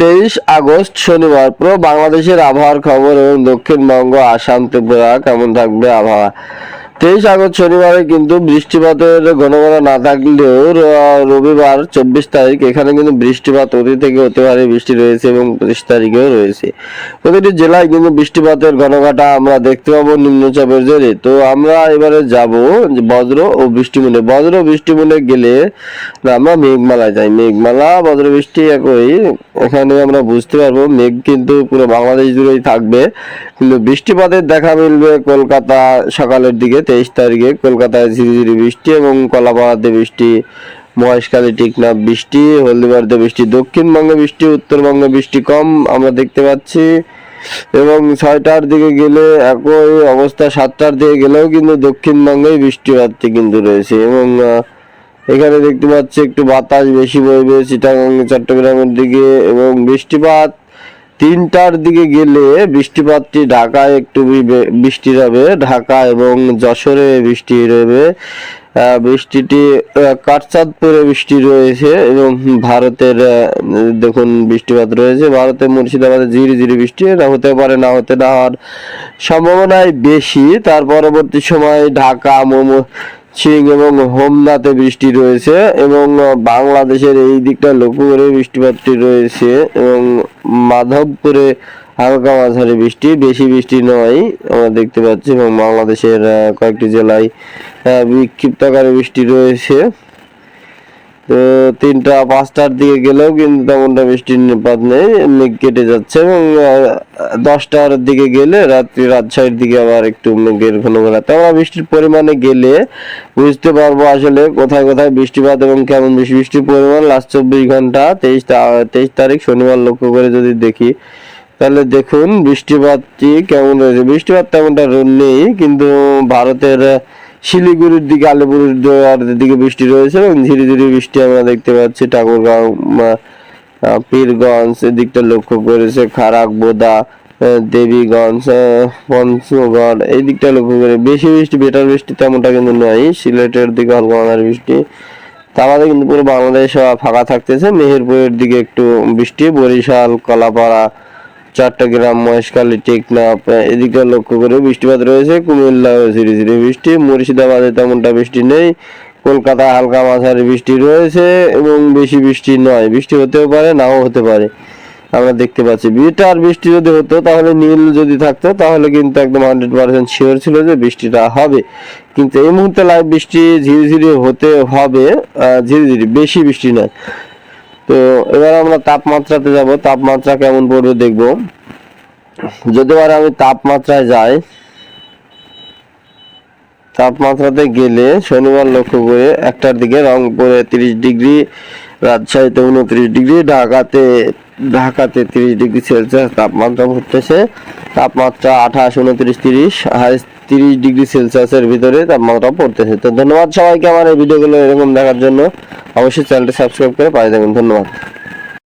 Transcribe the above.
তেইশ আগস্ট শনিবার। পুরো বাংলাদেশের আবহাওয়ার খবর এবং দক্ষিণবঙ্গ আসাম ত্রিপুরা কেমন থাকবে আবহাওয়া? তেইশ আগস্ট শনিবারে কিন্তু বৃষ্টিপাতের ঘন ঘন না থাকলেও রবিবার চব্বিশ তারিখ, এখানে কিন্তু বৃষ্টিপাত অতি থেকে অতি ভারী বৃষ্টি রয়েছে এবং পঁচিশ তারিখেও রয়েছে। প্রতিটি জেলায় কিন্তু বৃষ্টিপাতের ঘনঘটা আমরা দেখতে পাবো নিম্নচাপের জেরে। তো আমরা এবারে যাব বজ্র ও বৃষ্টিমুনে বজ্র বৃষ্টিমুনে গেলে আমরা মেঘমালায় যাই। মেঘমালা, বজ্র, বৃষ্টি একই। এখানে আমরা বুঝতে পারব মেঘ কিন্তু পুরো বাংলাদেশ জুড়েই থাকবে। কিন্তু বৃষ্টিপাতের দেখা মিলবে কলকাতা সকালের দিকে। তেইশ তারিখে কলকাতায় ঝিরিঝিরি বৃষ্টি এবং কলাপাড়াতে বৃষ্টি, মহেশখালী টিকনাফ বৃষ্টি, হলদিবাড়িতে বৃষ্টি, দক্ষিণবঙ্গে বৃষ্টি, উত্তরবঙ্গে বৃষ্টি কম আমরা দেখতে পাচ্ছি। এবং ছয়টার দিকে গেলে একই অবস্থা, সাতটার দিকে গেলেও কিন্তু দক্ষিণবঙ্গেই বৃষ্টিপাতটি কিন্তু রয়েছে। এবং এখানে দেখতে পাচ্ছি একটু বাতাস বেশি বইবে, চিটাগাং, চট্টগ্রামের দিকে এবং বৃষ্টিপাত তিনটার দিকে গেলে বৃষ্টিপাতটি ঢাকায় একটু বৃষ্টি হবে। ঢাকা এবং যশোরে বৃষ্টি আহ, বৃষ্টিটি কাটচাঁদপুরে বৃষ্টি রয়েছে এবং ভারতের দেখুন বৃষ্টিপাত রয়েছে। ভারতের মুর্শিদাবাদে ঝিরি ঝিরি বৃষ্টি এটা হতে পারে না হতে না হওয়ার সম্ভাবনাই বেশি। তার পরবর্তী সময় ঢাকা মোমো সিং এবং হোমনাতে বৃষ্টি রয়েছে এবং বাংলাদেশের এই দিকটা লক্ষ্য করে বৃষ্টিপাতটি রয়েছে এবং মাধবপুরে হালকা মাঝারি বৃষ্টি, বেশি বৃষ্টি নয় আমরা দেখতে পাচ্ছি এবং বাংলাদেশের কয়েকটি জেলায় বিক্ষিপ্ত আকারে বৃষ্টি রয়েছে। তো তিনটা পাঁচটার দিকে গেলেও কিন্তু তেমনটা বৃষ্টির নিপাত নেই, এমনি কেটে যাচ্ছে এবং দশটার দিকে গেলে রাত্রি, রাত রাজশাহীর দিকে আবার একটু মেঘের ঘন ঘন আমরা বৃষ্টির পরিমাণে গেলে বুঝতে পারব আসলে কোথায় কোথায় বৃষ্টিপাত এবং কেমন বেশি বৃষ্টির পরিমাণ। লাস্ট চব্বিশ ঘণ্টা, তেইশ তেইশ তারিখ শনিবার লক্ষ্য করে যদি দেখি, তাহলে দেখুন বৃষ্টিপাতটি কেমন রয়েছে। বৃষ্টিপাত তেমনটা নেই, কিন্তু ভারতের শিলিগুড়ির দিকে আলিপুরদুয়ার দিকে বৃষ্টি রয়েছে এবং ধীরে ধীরে বৃষ্টি আমরা দেখতে পাচ্ছি। ঠাকুরগাঁও পীরগঞ্জ, এদিকটা লক্ষ্য করেছে খারাক, বোদা দেবীগঞ্জ পঞ্চগড় এই দিকটা লক্ষ্য করে বেশি বৃষ্টি, বেটার বৃষ্টি তেমনটা কিন্তু নয় সিলেটের দিকে হালকা মাঝারি বৃষ্টি। তা আমাদের কিন্তু পুরো বাংলাদেশ ফাঁকা থাকতেছে। মেহেরপুরের দিকে একটু বৃষ্টি, বরিশাল, কলাপাড়া চট্টগ্রাম মহেশখালী টেকনাফ আহ, এদিকে লক্ষ্য করে বৃষ্টিপাত রয়েছে কুমিল্লা ঝিরি ঝিরি বৃষ্টি মুর্শিদাবাদে তেমনটা বৃষ্টি নেই কলকাতা হালকা মাঝারি বৃষ্টি রয়েছে এবং বেশি বৃষ্টি নয় বৃষ্টি হতেও পারে নাও হতে পারে। আমরা দেখতে পাচ্ছি বিটার বৃষ্টি যদি হতো তাহলে নীল যদি থাকতো তাহলে কিন্তু একদম হান্ড্রেড পার্সেন্ট শিওর ছিল যে বৃষ্টিটা হবে। কিন্তু এই মুহূর্তে লাইভ বৃষ্টি ঝিরি ঝিরি হতে হবে ঝিরি ঝিরি বেশি বৃষ্টি নয়। তো এবার আমরা তাপমাত্রাতে যাব, তাপমাত্রা কেমন পড়বে দেখব। যদি এবার আমি তাপমাত্রায় যাই, তাপমাত্রাতে গেলে শনিবার লক্ষ্য করে একটার দিকে রংপুরে তিরিশ ডিগ্রি, রাজশাহীতে উনত্রিশ ডিগ্রি, ঢাকাতে ঢাকাতে তিরিশ ডিগ্রি সেলসিয়াস তাপমাত্রা পড়তেছে। তাপমাত্রা আঠাশ, উনত্রিশ, তিরিশ হাইস তিরিশ ডিগ্রি সেলসিয়াসের ভিতরে তাপমাত্রা পড়তেছে। তো ধন্যবাদ সবাইকে আমার এই ভিডিওগুলো এরকম দেখার জন্য। অবশ্যই চ্যানেলটি সাবস্ক্রাইব করে পাঠিয়ে দেবেন ধন্যবাদ।